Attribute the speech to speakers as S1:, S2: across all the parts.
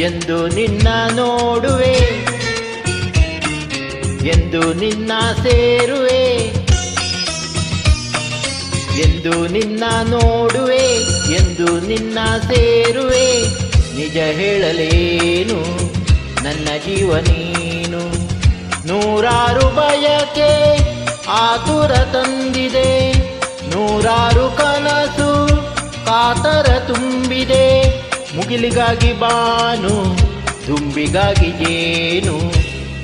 S1: ಎಂದು ನಿನ್ನ ನೋಡುವೆ. ಎಂದು ನಿನ್ನ ಸೇರುವೆ. ಎಂದು ನಿನ್ನ ನೋಡುವೆ. ಎಂದು ನಿನ್ನ ಸೇರುವೆ. ನಿಜ ಹೇಳಲೇನು, ನನ್ನ ಜೀವ ನೀನು. ನೂರಾರು ಬಯಕೆ ಆತುರ ತಂದಿದೆ. ನೂರಾರು ಕನಸು ಕಾತರ ಮುಗಿಲಿಗಾಗಿ ಬಾನು ತುಂಬಿಗಾಗಿ ಏನು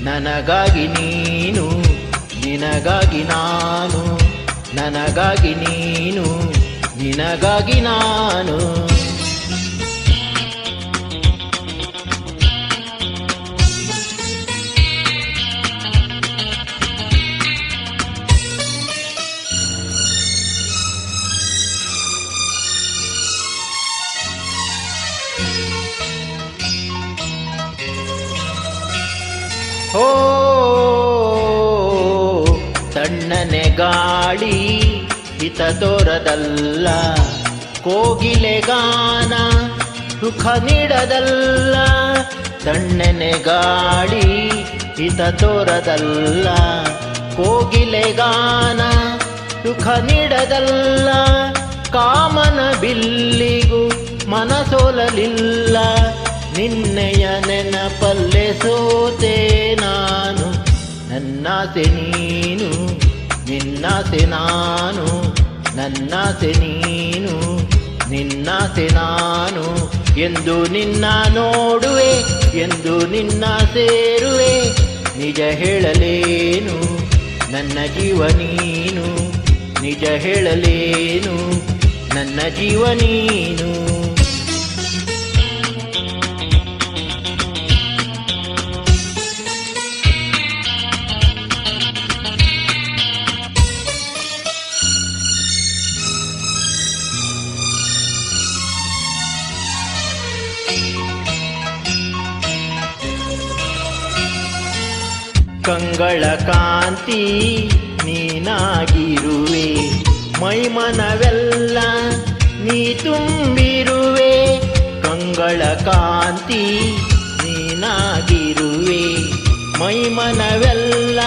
S1: ನನಗಾಗಿ ನೀನು ನಿನಗಾಗಿ ನಾನು ನನಗಾಗಿ ನೀನು ನಿನಗಾಗಿ ಓ ತಣ್ಣನೆ ಗಾಳಿ ಹಿತ ತೋರದಲ್ಲ, ಕೋಗಿಲೆ ಗಾನ ಸುಖ ನೀಡದಲ್ಲ, ತಣ್ಣನೆ ಗಾಳಿ ಹಿತ ತೋರದಲ್ಲ, ಕೋಗಿಲೆ ಗಾನ ಸುಖ ನೀಡದಲ್ಲ, ಕಾಮನ ಬಿಲ್ಲಿಗೂ ಮನಸೋಲಲಿಲ್ಲ, ನಿನ್ನೆಯ ನೆನಪಲ್ಲೆ ಸೋತೆ. ನನ್ನಾಸೆ ನೀನು, ನಿನ್ನಾಸೆ ನಾನು, ನನ್ನಾಸೆ ನೀನು, ನಿನ್ನಾಸೆ ನಾನು. ಎಂದು ನಿನ್ನ ನೋಡುವೆ, ಎಂದು ನಿನ್ನ ಸೇರುವೆ, ನಿಜ ಹೇಳಲೇನು, ನನ್ನ ಜೀವ ನೀನು, ನಿಜ ಹೇಳಲೇನು, ನನ್ನ ಜೀವ ನೀನು. ಕಂಗಳ ಕಾಂತಿ ನೀನಾಗಿರುವೆ. ಮೈಮನವೆಲ್ಲ ನೀ ತುಂಬಿರುವೆ. ಕಂಗಳ ಕಾಂತಿ ನೀನಾಗಿರುವೆ. ಮೈಮನವೆಲ್ಲ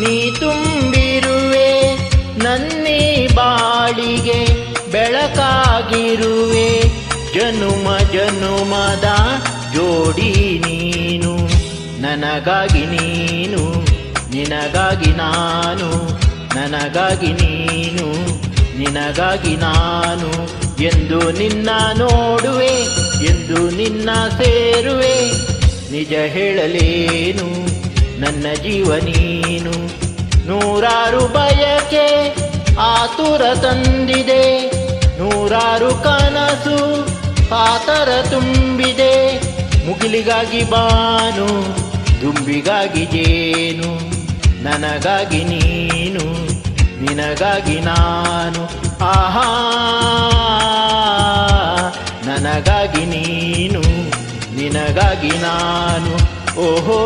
S1: ನೀ ತುಂಬಿರುವೆ. ನನ್ನೇ ಬಾಳಿಗೆ ಬೆಳಕಾಗಿರುವೆ. ಜನುಮ ಜನುಮದ ಜೋಡಿ ನೀನು. ನನಗಾಗಿ ನೀನು, ನಿನಗಾಗಿ ನಾನು, ನನಗಾಗಿ ನೀನು, ನಿನಗಾಗಿ ನಾನು ಎಂದು ನಿನ್ನ ನೋಡುವೆ, ಎಂದು ನಿನ್ನ ಸೇರುವೆ. ನಿಜ ಹೇಳಲೇನು, ನನ್ನ ಜೀವ ನೀನು. ನೂರಾರು ಬಯಕೆ ಆತುರ ತಂದಿದೆ, ನೂರಾರು ಕನಸು ಪಾತರ ತುಂಬಿದೆ. ಮುಗಿಲಿಗಾಗಿ ಬಾನು ದುಂಬಿಗಾಗಿ ಜೇನು ನನಗಾಗಿ ನೀನು ನಿನಗಾಗಿ ನಾನು. ಆಹಾ ನನಗಾಗಿ ನೀನು ನಿನಗಾಗಿ ನಾನು. ಓಹೋ.